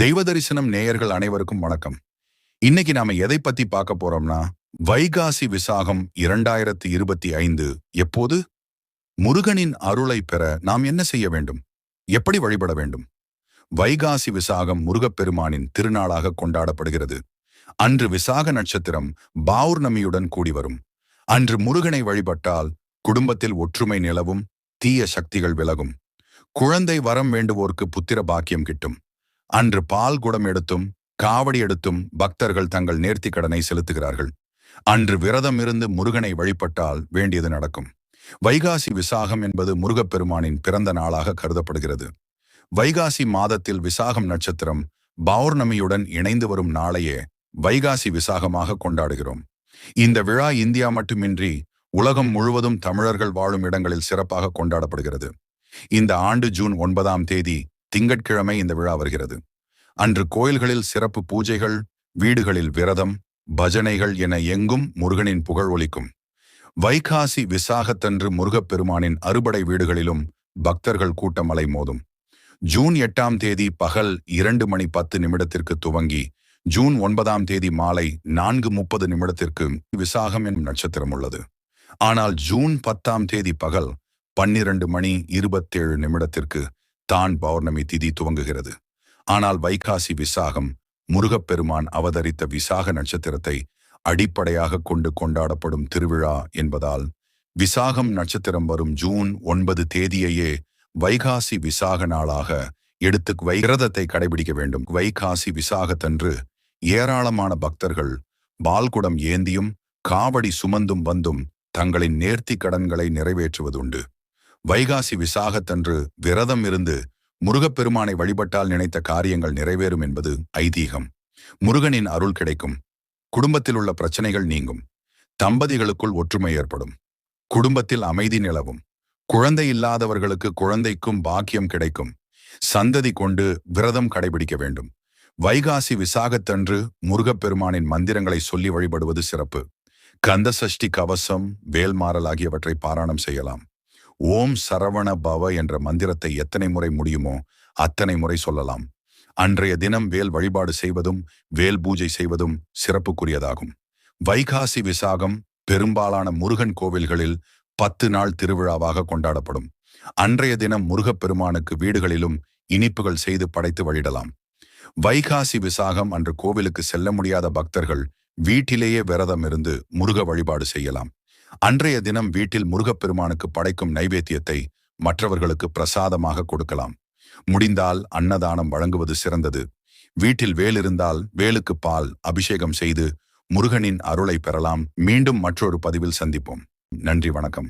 தெய்வ தரிசனம் நேயர்கள் அனைவருக்கும் வணக்கம். இன்னைக்கு நாம எதை பத்தி பார்க்க போறோம்னா வைகாசி விசாகம் இரண்டாயிரத்தி இருபத்தி ஐந்து எப்போது? முருகனின் அருளை பெற நாம் என்ன செய்ய வேண்டும்? எப்படி வழிபட வேண்டும்? வைகாசி விசாகம் முருகப்பெருமானின் திருநாளாக கொண்டாடப்படுகிறது. அன்று விசாக நட்சத்திரம் பௌர்ணமியுடன் கூடி வரும். அன்று முருகனை வழிபட்டால் குடும்பத்தில் ஒற்றுமை நிலவும் தீய சக்திகள் விலகும். குழந்தை வரம் வேண்டுவோர்க்கு புத்திர பாக்கியம் கிட்டும். அன்று பால் குடம் எடுத்தும் காவடி எடுத்தும் பக்தர்கள் தங்கள் நேர்த்தி கடனை செலுத்துகிறார்கள். அன்று விரதம் இருந்து முருகனை வழிபட்டால் வேண்டியது நடக்கும். வைகாசி விசாகம் என்பது முருகப்பெருமானின் பிறந்த நாளாக கருதப்படுகிறது. வைகாசி மாதத்தில் விசாகம் நட்சத்திரம் பௌர்ணமியுடன் இணைந்து வரும் நாளையே வைகாசி விசாகமாக கொண்டாடுகிறோம். இந்த விழா இந்தியா மட்டுமின்றி உலகம் முழுவதும் தமிழர்கள் வாழும் இடங்களில் சிறப்பாக கொண்டாடப்படுகிறது. இந்த ஆண்டு ஜூன் ஒன்பதாம் தேதி திங்கட்கிழமை இந்த விழா வருகிறது. அன்று கோயில்களில் சிறப்பு பூஜைகள் வீடுகளில் விரதம் பஜனைகள் என எங்கும் முருகனின் புகழ் ஒலிக்கும். வைகாசி விசாகத்தன்று முருகப்பெருமானின் அறுபடை வீடுகளிலும் பக்தர்கள் கூட்டமலை மோதும். ஜூன் எட்டாம் தேதி பகல் இரண்டு மணி பத்து நிமிடத்திற்கு துவங்கி ஜூன் ஒன்பதாம் தேதி மாலை நான்கு முப்பது நிமிடத்திற்கு விசாகம் என்னும் நட்சத்திரம் உள்ளது. ஆனால் ஜூன் பத்தாம் தேதி பகல் பன்னிரண்டு மணி இருபத்தேழு நிமிடத்திற்கு தான் பௌர்ணமி திதி துவங்குகிறது. ஆனால் வைகாசி விசாகம் முருகப்பெருமான் அவதரித்த விசாக நட்சத்திரத்தை அடிப்படையாக கொண்டு கொண்டாடப்படும் திருவிழா என்பதால் விசாகம் நட்சத்திரம் வரும் ஜூன் ஒன்பது தேதியையே வைகாசி விசாக நாளாக எடுத்து வைரதத்தை கடைபிடிக்க வேண்டும். வைகாசி விசாகத்தன்று ஏராளமான பக்தர்கள் பால்குடம் ஏந்தியும் காவடி சுமந்தும் வந்தும் தங்களின் நேர்த்தி கடன்களை நிறைவேற்றுவதுண்டு. வைகாசி விசாகத்தன்று விரதம் இருந்து முருகப்பெருமானை வழிபட்டால் நினைத்த காரியங்கள் நிறைவேறும் என்பது ஐதீகம். முருகனின் அருள் கிடைக்கும். குடும்பத்தில் உள்ள பிரச்சனைகள் நீங்கும். தம்பதிகளுக்குள் ஒற்றுமை ஏற்படும். குடும்பத்தில் அமைதி நிலவும். குழந்தை இல்லாதவர்களுக்கு குழந்தைக்கும் பாக்கியம் கிடைக்கும். சந்ததி கொண்டு விரதம் கடைபிடிக்க வேண்டும். வைகாசி விசாகத்தன்று முருகப்பெருமானின் மந்திரங்களை சொல்லி வழிபடுவது சிறப்பு. கந்தசஷ்டி கவசம் வேல்மாறல் ஆகியவற்றை பாராயணம் செய்யலாம். ஓம் சரவண பவ என்ற மந்திரத்தை எத்தனை முறை முடியுமோ அத்தனை முறை சொல்லலாம். அன்றைய தினம் வேல் வழிபாடு செய்வதும் வேல் பூஜை செய்வதும் சிறப்புக்குரியதாகும். வைகாசி விசாகம் பெரும்பாலான முருகன் கோவில்களில் பத்து நாள் திருவிழாவாக கொண்டாடப்படும். அன்றைய தினம் முருகப்பெருமானுக்கு வீடுகளிலும் இனிப்புகள் செய்து படைத்து வழிடலாம். வைகாசி விசாகம் அன்று கோவிலுக்கு செல்ல முடியாத பக்தர்கள் வீட்டிலேயே விரதம் இருந்து முருக வழிபாடு செய்யலாம். அன்றைய தினம் வீட்டில் முருகப்பெருமானுக்கு படைக்கும் நைவேத்தியத்தை மற்றவர்களுக்கு பிரசாதமாக கொடுக்கலாம். முடிந்தால் அன்னதானம் வழங்குவது சிறந்தது. வீட்டில் வேல் இருந்தால் வேலுக்கு பால் அபிஷேகம் செய்து முருகனின் அருளை பெறலாம். மீண்டும் மற்றொரு பதிவில் சந்திப்போம். நன்றி வணக்கம்.